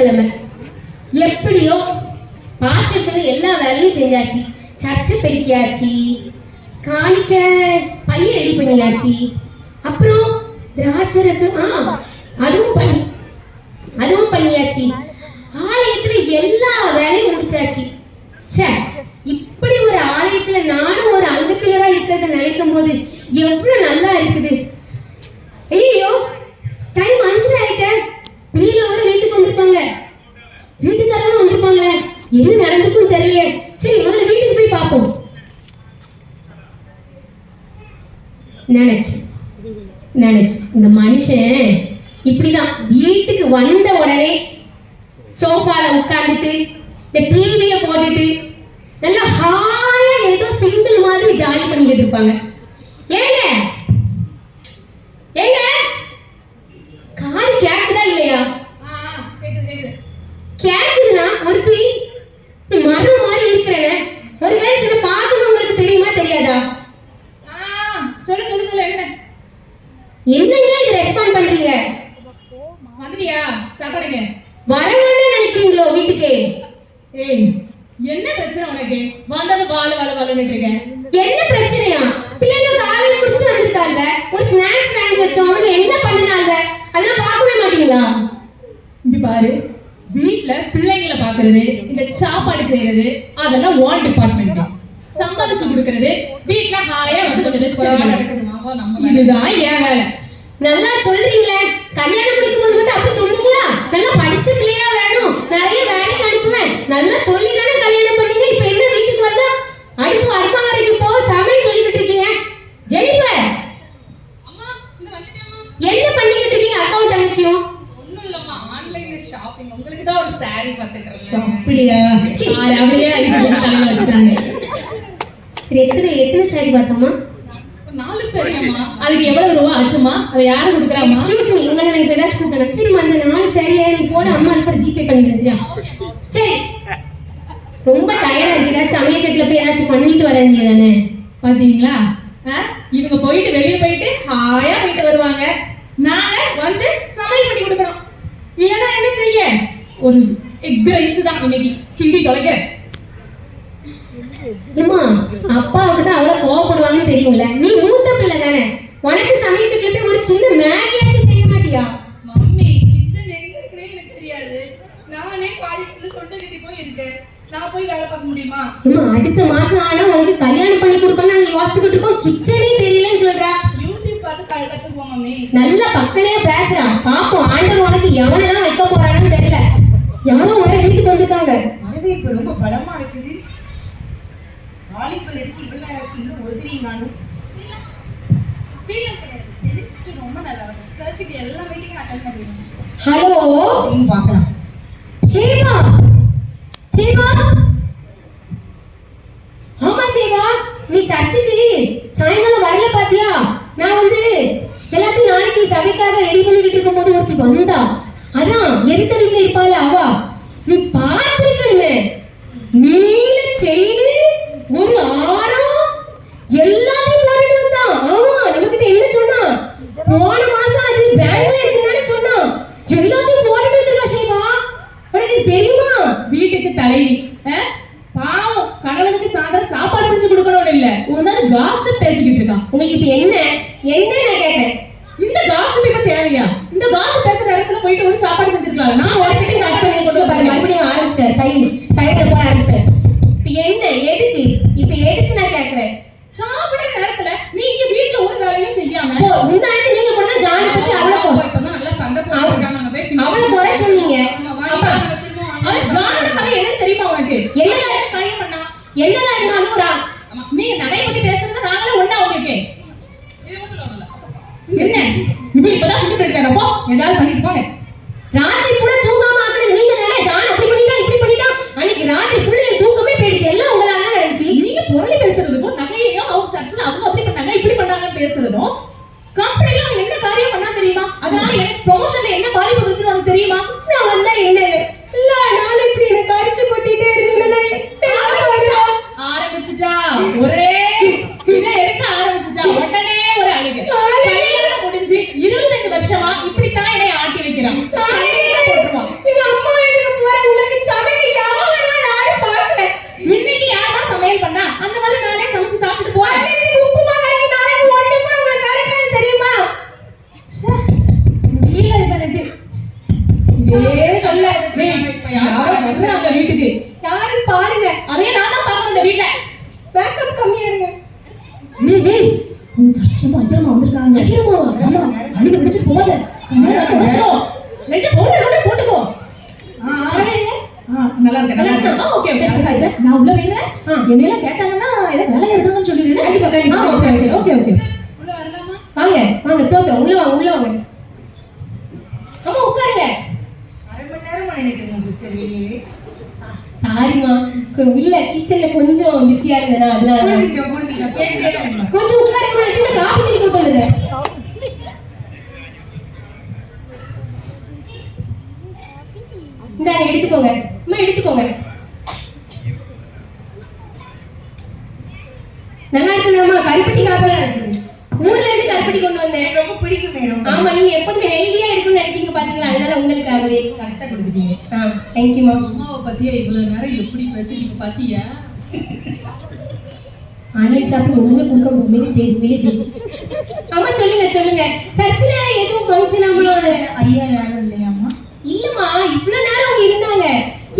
திங்கட்கிழமை எப்படியோ பாஸ்டர் சொன்ன எல்லா வேலையும் செஞ்சாச்சு. சர்ச்சை பெருக்கியாச்சு. காணிக்க பைய ரெடி பண்ணியாச்சு. அப்புறம் திராட்சை ரசம் ஆ அதுவும் பண்ணி அதுவும் பண்ணியாச்சு. ஆலயத்துல எல்லா வேலையும் முடிச்சாச்சு. சே இப்படி ஒரு ஆலயத்துல நானும் ஒரு அங்கத்தினரா இருக்கிறத நினைக்கும் போது எவ்வளவு நல்லா இருக்குது ஐயோ டைம் அஞ்சு ஆயிட்ட பிள்ளைல வர வீட்டுக்கு வந்திருப்பாங்க வீட்டுக்காரங்க வந்திருப்பாங்களே என்ன நடந்திருக்கும் தெரியலையே சரி முதல்ல வீட்டுக்கு போய் பார்ப்போம் நினைச்சு நினைச்சு இந்த மனுஷன் இப்படிதான் வீட்டுக்கு வந்த உடனே சோஃபால உட்கார்ந்துட்டு இந்த டிவிய போட்டுட்டு நல்லா ஹாயா ஏதோ சிங்கிள் மாதிரி ஜாலி பண்ணிக்கிட்டு இருப்பாங்க. ஏங்க? ஏங்க? காது கேக்குதா இல்லையா? கேக்குதுன்னா ஒருத்தி மரம் மாதிரி இருக்கிறன. ஒரு வேளை சில பார்க்கணும் உங்களுக்கு தெரியுமா தெரியாதா சொல்லு சொல்லு சொல்லு என்ன என்னங்க இது ரெஸ்பாண்ட் பண்றீங்க வந்துட்டியா சாப்பாடுங்க வரணும்னு நினைக்கிறீங்களோ வீட்டுக்கு ஏய் என்ன பிரச்சனை உனக்கு வந்தது வாழ வாழ வாழன்னு இருக்கேன் என்ன பிரச்சனையா பிள்ளைங்க காலையில குடிச்சிட்டு வந்திருக்காங்க ஒரு ஸ்நாக்ஸ் வாங்கி வச்சோம் அவங்க என்ன பண்ணினாங்க அதெல்லாம் பார்க்கவே மாட்டீங்களா இங்க பாரு வீட்டுல பிள்ளைங்களை பாக்குறது இந்த சாப்பாடு செய்யறது அதெல்லாம் வால் டிபார்ட்மெண்ட் தான். சம்பாதிச்சு கொடுக்கறது வீட்டுல ஹாயா வந்து கொஞ்சம் rest இதுதான் என் வேலை. நல்லா சொல்றீங்களே கல்யாணம் முடிக்கும் போது மட்டும் அப்படி சொல்லுங்களா? நல்லா படிச்ச பிள்ளையா வேணும். நிறைய வேலைக்கு அனுப்புவேன். நல்லா சொல்லி தானே கல்யாணம் பண்ணீங்க இப்ப என்ன வீட்டுக்கு வந்தா அடுப்பு அடுப்பங்கரைக்கு போ சமையல் சொல்லிக்கிட்டு இருக்கீங்க ஜெனிஃபர் என்ன பண்ணிக்கிட்டு இருக்கீங்க அக்காவும் தங்கச்சியும் ஒண்ணும் இல்லம்மா ஆன்லைன்ல ஷாப்பிங் உங்களுக்கு தான் ஒரு saree பாத்துக்கிறேன் அப்படியா? சரி. ஆறு அப்படியே ஐஸ் போட்டு தலையில வச்சுட்டாங்க. சரி எத்தனை எத்தனை சாரி பார்த்தோமா நாலு அதுக்கு எவ்வளவு ரூபா ஆச்சுமா அதை யாரு கொடுக்குறாமா எக்ஸ்கியூஸ் மீ உங்களை நான் இப்போ ஏதாச்சும் சரிம்மா அந்த நாலு சாரியை நீ போட அம்மா அதுக்கு ஜிபே பண்ணிடுறேன் சரியா? சரி. ரொம்ப டயர்டா இருக்கு. ஏதாச்சும் சமையக்கட்டில் போய் ஏதாச்சும் பண்ணிட்டு வர வேண்டியதானே பாத்தீங்களா? இவங்க போயிட்டு வெளியே போயிட்டு ஹாயா போயிட்டு வருவாங்க. நாங்க வந்து சமையல் பண்ணி கொடுக்கணும். இல்லைன்னா ஒரு எக் ரைஸ் தான் இன்னைக்கு கிண்டி தொலைக்கிறேன் ஏம்மா அப்பாவுக்கு தான் அவ்வளோ கோவப்படுவாங்கன்னு தெரியும்ல நீ மூத்த பிள்ளை தானே உனக்கு சமையக்கட்டில் போய் ஒரு சின்ன மேகியாச்சும் செய்ய மாட்டியா மம்மி கிச்சன் எங்க இருக்குன்னே எனக்கு தெரியாது நானே காலேஜ்ல தொண்டு கட்டி போய் இருக்கேன் நான் போய் வேலை பார்க்க முடியுமா ஏம்மா அடுத்த மாசம் ஆனா உனக்கு கல்யாணம் பண்ணி கொடுக்கணும் நாங்க யோசிச்சுக்கிட்டு இருக்கோம் கிச்சனே தெரியலன்னு சொல்றா நல்ல பக்கனே பேசுறான் பாப்போம் ஆண்டவர் உனக்கு எவனை தான் வைக்க போறான்னு தெரியல யாரோ வர வீட்டுக்கு வந்திருக்காங்க. வரவேற்பு ரொம்ப பலமா இருக்குது. வாலிபல் அடிச்சு இவ்வளவு நேரம் ஆச்சு இன்னும் ஒருத்தரையும் காணும் ஜெனி சிஸ்டர் ரொம்ப நல்லா இருக்கும். சர்ச்சுக்கு எல்லா மீட்டிங்கும் அட்டன் பண்ணிடுவோம் ஹலோ அதையும் பார்க்கலாம். சேவா சேவா ஆமா சேவா நீ சர்ச்சுக்கு சாயங்காலம் வரல பாத்தியா? நான் வந்து எல்லாத்தையும் நாளைக்கு சபைக்காக ரெடி பண்ணிக்கிட்டு இருக்கும்போது ஒருத்தி வந்தா. அதான் எதிர்த்த வீட்டுல இருப்பாள் அவா. நீ பார்த்திருக்கணுமே. நீல செயின் ஒரு ஆரம் எல்லாத்தையும் போட்டுட்டு வந்தான். ஆமா நம்ம கிட்ட என்ன சொன்னா? போன மாசம் அது பேங்க்ல இருக்குன்னு சொன்னான் எல்லாத்தையும் போட்டுட்டு வந்திருக்கா சேவா உனக்கு இது தெரியுமா வீட்டுக்கு தலைவி ஆ? பாவம் கணவனுக்கு சாயந்தரம் சாப்பாடு செஞ்சு கொடுக்கணும்னு இல்ல உன்னால காசப் பேசிக்கிட்டு இருக்கான் உங்களுக்கு இப்ப என்ன என்ன நான் கேட்கறேன் இந்த காசப் இப்ப தேவையா இந்த காசப் பேசுற இடத்துல போயிட்டு ஒரு சாப்பாடு நான் ஒரு செகண்ட் கட் பண்ணி கொண்டு பாரு மறுபடியும் ஆரம்பிச்சிட்டாரு. சைடு சைடுல போட ஆரம்பிச்சிட்டாரு. இப்ப என்ன? எதுக்கு? இப்ப எதுக்கு நான் கேட்கறேன் சாப்பிடுற நேரத்துல நீ இங்க வீட்டுல ஒரு வேலையும் செய்யாம போ முந்தானத்து நீங்க கூட ஜான பத்தி அவளை அப்பா போ இப்பதான் நல்லா சண்டை நாங்க போய் அவளை சொன்னீங்க. நாங்க ஜானோட கதை என்னன்னு தெரியுமா உனக்கு? என்னடா காரியம் பண்ணா? என்னதான் இருந்தாலும் ஒரு நீங்க நகைய பத்தி பேசுறது நாங்களே ஒண்ணா உங்களுக்கு. என்ன? இவங்க இப்பதான் கூப்பிட்டு இருக்காங்க போ ஏதாவது பண்ணிட்டு போங்க. ரெண்டு கூட போட்டுக்கோ. ஆ, நல்லா இருக்கு நல்லா இருக்கு ஓகே ஓகே சரி, சரி. நான் உள்ள வரேன் என்னையெல்லாம் கேட்டாங்கன்னா ஏதோ வேலையா இருக்காங்கன்னு சொல்லிடுறேன் கண்டிப்பா, ஓகே ஓகே ஓகே ஓகே. உள்ள வரலாமா? வாங்க உள்ள வாங்க உள்ள வாங்க. அம்மா உட்காருங்க. அரை மணி நேரமா நினைக்கிறேன் சிஸ்டர் வெளியே. சாரிம்மா கொ- இல்ல கிச்சன்ல கொஞ்சம் பிஸியா இருந்தேனா அதனால. கொஞ்சம் உட்காருங்க உனக்கு இந்த காப்பி தண்ணி போட்டு இந்தாங்க எடுத்துக்கோங்க. அம்மா எடுத்துக்கோங்க. நல்லா இருக்குதாம்மா கருப்பட்டி காப்பி ஊர்ல இருந்து கருப்பட்டி கொண்டு வந்தேன். ரொம்ப பிடிக்குமே ஆமா நீங்க எப்போதுமே ஹெல்தியா இருக்கும்னு நினைப்பீங்க பாத்தீங்களா? அதனால உங்களுக்காகவே. கரெக்டா கொடுத்துட்டீங்க. ஆ தேங்க்யூமா அம்மாவை பத்தியா இவ்வளவு நேரம் எப்படி பேசிட்டு பாத்தியா? ஆன்லைன் ஷாப்பிங் ஒண்ணுமே கொடுக்க வெளியே போய் அம்மா சொல்லுங்க சொல்லுங்க. சர்ச்சில் எதுவும் ஃபங்க்ஷன் ஐயா யாரும் இல்லையாம்மா இல்லம்மா இவ்வளவு நேரம் அவங்க இருந்தாங்க.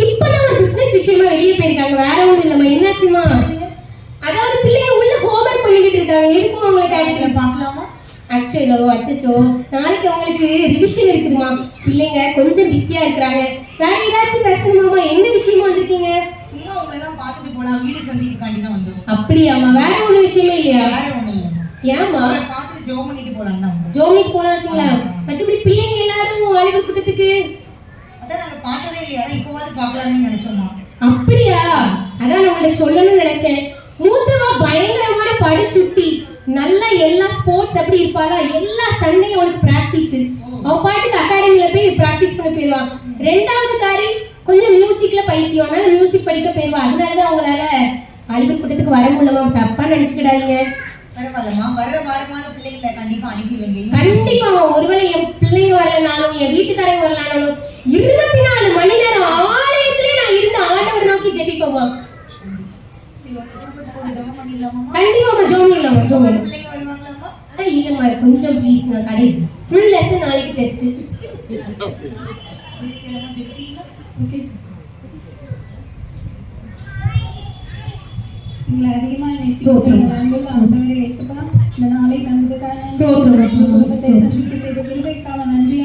இப்பதான் ஒரு பிசினஸ் விஷயமா வெளியே போயிருக்காங்க. வேற ஒண்ணும் இல்லம்மா. என்னாச்சுமா அதாவது பிள்ளைங்க உள்ள ஹோம்ஒர்க் பண்ணிக்கிட்டு இருக்காங்க. எதுக்குமா அவங்களை இதை பார்க்கலாமா? அச்சோ அச்சச்சோ. நாளைக்கு அவங்களுக்கு ரிவிஷன் இருக்குதுமா பிள்ளைங்க கொஞ்சம் பிஸியா இருக்கிறாங்க. வேற ஏதாச்சும் பேசணுமாமா என்ன விஷயமா வந்திருக்கீங்க? சும்மா உங்களை எல்லாம் பார்த்துட்டு போலாம். வீடு சந்திப்புக்காண்டி தான் வந்தோம். அப்படியாம்மா. வேற ஒரு விஷயமே இல்லையா? வேற ஒண்ணும் ஏம்மா? உங்களை பார்த்துட்டு ஜோம் பண்ணிட்டு போலான்னு தான் ஜோமிக்கு போனா வச்சுங்களா மற்றபடி பிள்ளைங்க எல்லாரும் வாலிபர் கூட்டத்துக்கு? பார்த்ததே இல்லையா? இப்போவாது அப்படியா? அதான் நான் உங்கள்ட்ட சொல்லணும்னு நினைச்சேன். மூத்தவா பயங்கரமான படிச்சுட்டி நல்லா எல்லா ஸ்போர்ட்ஸ் அப்படி இருப்பாளா? எல்லா சண்டையும் அவளுக்கு ப்ராக்டிஸ் அவ பாட்டுக்கு அகாடமியில போய் ப்ராக்டிஸ் பண்ண போயிருவா. ரெண்டாவது காரி கொஞ்சம் மியூசிக்ல பைத்தியம். அதனால மியூசிக் படிக்க போயிருவா. அதனாலதான் அவங்களால வாலிபர் கூட்டத்துக்கு வர முடியலமா தப்பா நினைச்சுக்கிடாதீங்க. பரவாயில்லம்மா. வர்ற வாரமாவது பிள்ளைங்களை கண்டிப்பா அனுப்பி வைங்க. கண்டிப்பா ஒருவேளை என் பிள்ளைங்க வரலனாலும் என் வீட்டுக்காரங்க வரலனாலும் இருபத்தி நாலு மணி நேரம் ஆலயத்திலே நான் இருந்து ஆண்டவர் நோக்கி ஜெபிப்போமா கண்டிப்பா ஜோமி இல்லாம ஜோமி இல்லம்மா கொஞ்சம் ப்ளீஸ் நான் கடை. ஃபுல் லெசன் நாளைக்கு டெஸ்ட் ஓகே சிஸ்டர் உங்களை அதிகமாக ஸ்தோத்திரம். ஆண்டவரே இயேசுப்பா இந்த நாளை தந்ததுக்காக. சந்திக்க செய்த கிருபைக்காக நன்றி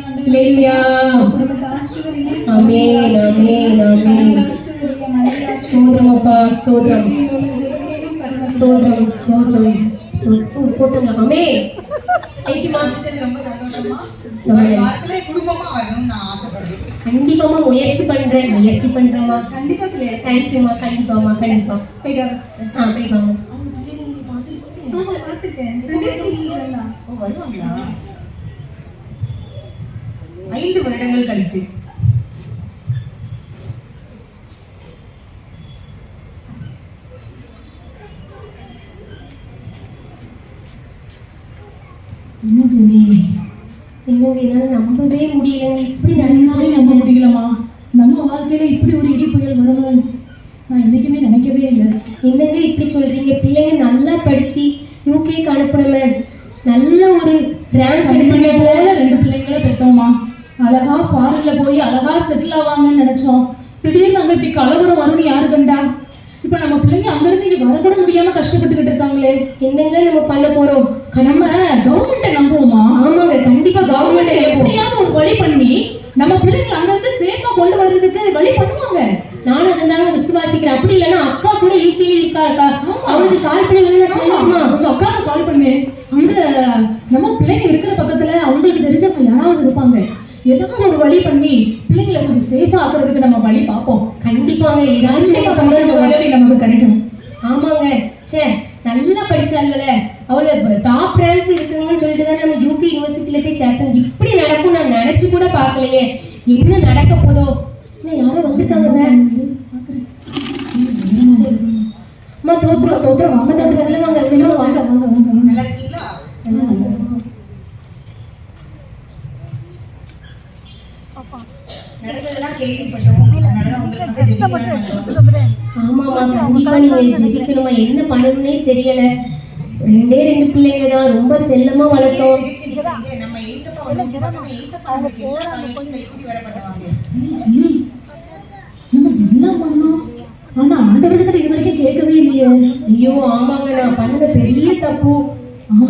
குடும்பத்தை ஆசீர்வதிங்க ஆசீர்வதிங்க மனைவி ஸ்தோத்திரம் அப்பா ஸ்தோத்திரம் ஸ்தோத்திரம் ஸ்தோத்திரம் போட்டுங்க அமே ரொம்ப சந்தோஷமா குடும்பமா கண்டிப்பாமா முயற்சி பண்றேன். முயற்சி பண்றேம்மா. கண்டிப்பா பிள்ளையா தேங்க்யூமா கண்டிப்பாமா கண்டிப்பா. போயிட்டு வர சிஸ்டர் ஆ போய் வாங்க. ஐந்து வருடங்கள் கழித்து. என்ன ஜெனி? இல்லைங்க என்னால நம்பவே முடியலங்க. இப்படி என்னாலே நடந்தாலும் நம்ப முடியலம்மா. நம்ம வாழ்க்கையில இப்படி ஒரு இடி புயல் வரும்னு நான் என்னைக்குமே நினைக்கவே இல்லை. என்னங்க இப்படி சொல்றீங்க? பிள்ளைங்க நல்லா படிச்சு யூகேக்கு அனுப்பணுமே. நல்ல ஒரு ரேங்க் எடுத்துட்டு போல. ரெண்டு பிள்ளைங்கள பெத்தோமா அழகா ஃபாரின்ல போய் அழகா செட்டில் ஆவாங்கன்னு நினைச்சோம். திடீர்னு அங்க இப்படி கலவரம் வரும்னு யாரு கண்டா? வரக்கூட முடியாம கஷ்டப்பட்டுக்கிட்டு இருக்காங்களே. என்னங்க நம்ம பண்ண போறோம்? நம்ம கவர்மெண்ட்டை நம்புவோமா? ஆமாங்க கண்டிப்பா கவர்மெண்ட் எப்படியாவது ஒரு வழி பண்ணி நம்ம பிள்ளைங்களை அங்கிருந்து சேஃபா கொண்டு வர்றதுக்கு வழி பண்ணுவாங்க. நானும் அதை தாங்க விசுவாசிக்கிறேன். அப்படி இல்லைன்னா அக்கா கூட யூகேல இருக்காக்கா அவனுக்கு கால் பண்ணி சொல்லுமா உங்க அக்காவுக்கு கால் பண்ணு. அங்க நம்ம பிள்ளைங்க இருக்கிற பக்கத்துல அவங்களுக்கு தெரிஞ்சவங்க யாராவது இருப்பாங்க. ஏதாவது ஒரு வழி பண்ணி பிள்ளைங்களை கொஞ்சம் சேஃபா ஆக்குறதுக்கு நம்ம வழி பார்ப்போம். கண்டிப்பாங்க ஏதாச்சும். உதவி நமக்கு கிடைக்கும். ஆமாங்க. ச்சே நல்லா படிச்சாங்கல்ல அவ்வளோ டாப் ரேங்க் இருக்குங்கன்னு சொல்லிட்டு தான் நம்ம யூகே யூனிவர்சிட்டியில போய் சேர்த்தோம் இப்படி நடக்கும் நான் நினைச்சு கூட பார்க்கலையே. என்ன நடக்க போதோ? இல்லை யாரோ வந்துட்டாங்க அம்மா தோத்துறோம் தோத்துறோம் அம்மா தோத்து வாங்க இன்னும் வாங்க வாங்க வாங்க வாங்க நல்லா ஜெபிக்கணுமா என்ன பண்ணணும்னே தெரியல. ரெண்டே ரெண்டு பிள்ளைங்க தான் ரொம்ப செல்லமா வளர்த்தோம். நம்ம என்ன பண்ணோம்? ஆனா இது வரைக்கும் கேட்கவே இல்லையே. ஐயோ ஆமாங்க நான் பண்ணது பெரிய தப்பு.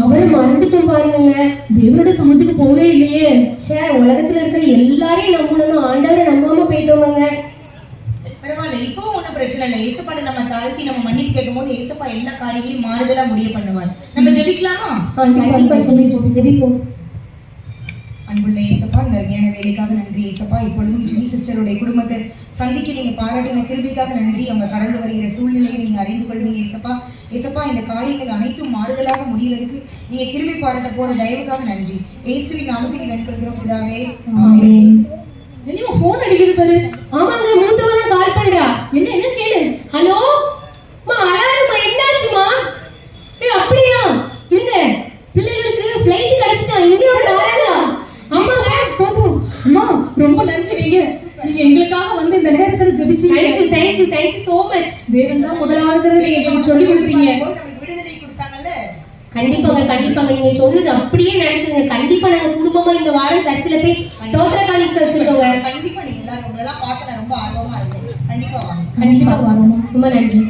அவரை மறந்துட்டோம் பாருங்க. தேவனோட சமத்துக்கு போவே இல்லையே. ச்சே உலகத்துல இருக்கிற எல்லாரையும் நம்பணும் ஆண்டவரை நம்பாம ஒண்ணும் பிரச்சனை இல்லை. ஏசப்பாட நம்ம தாழ்த்தி நம்ம மன்னிப்பு கேட்கும்போது ஏசப்பா எல்லா காரியங்களையும் மாறுதலா முடிய பண்ணுவார். நம்ம ஜெபிக்கலாமா? கண்டிப்பா ஜெபிப்போம் அன்புள்ள ஏசப்பா இந்த அருமையான வேலைக்காக நன்றி ஏசப்பா. இப்பொழுதும் ஜெனி சிஸ்டருடைய குடும்பத்தை சந்திக்க நீங்க பாராட்டின கிருபிக்காக நன்றி. அவங்க கடந்து வருகிற சூழ்நிலையை நீங்க அறிந்து கொள்வீங்க ஏசப்பா. ஏசப்பா இந்த காரியங்கள் அனைத்தும் மாறுதலாக முடியறதுக்கு நீங்க கிருபி பாராட்ட போற தயவுக்காக நன்றி. இயேசுவின் நாமத்தில் நன்கொள்கிறோம் பிதாவே. ஆமென். ஜெனி ஃபோன் அடிக்குது பாரு. ஆமாங்க மூத்தவ தான் கால் பண்றா என்ன என்ன கேளு ஹலோ மா அலாரமா என்னாச்சுமா ஏய் அப்படியா இருங்க பிள்ளைகளுக்கு ஃப்ளைட் கிடைச்சிட்டா இந்தியாவுக்கு வராங்க ஆமாங்க ஸ்தோத்திரம். அம்மா ரொம்ப நன்றி நீங்க நீங்க எங்களுக்காக வந்து இந்த நேரத்துல ஜெபிச்சீங்க thank you thank you thank you so much தேவன் தான் முதலாவது நீங்க எங்களுக்கு சொல்லி விடுதலை கொடுத்தாங்கல்ல? கண்டிப்பாங்க கண்டிப்பாங்க. நீங்க சொன்னது அப்படியே நடக்குதுங்க. கண்டிப்பா நாங்க குடும்பமா இந்த வாரம் சர்ச்சில் போய் தோத்திர காணிக்க வச்சிருக்கோங்க. கண்டிப்பா நீங்க எல்லாரும் உங்களெல்லாம் பார்க்க நான் ரொம்ப ஆர்வமா இருக்கேன். கண்டிப்பா வாங்க. கண்டிப்பா வரோம்? ரொம்ப நன்றி.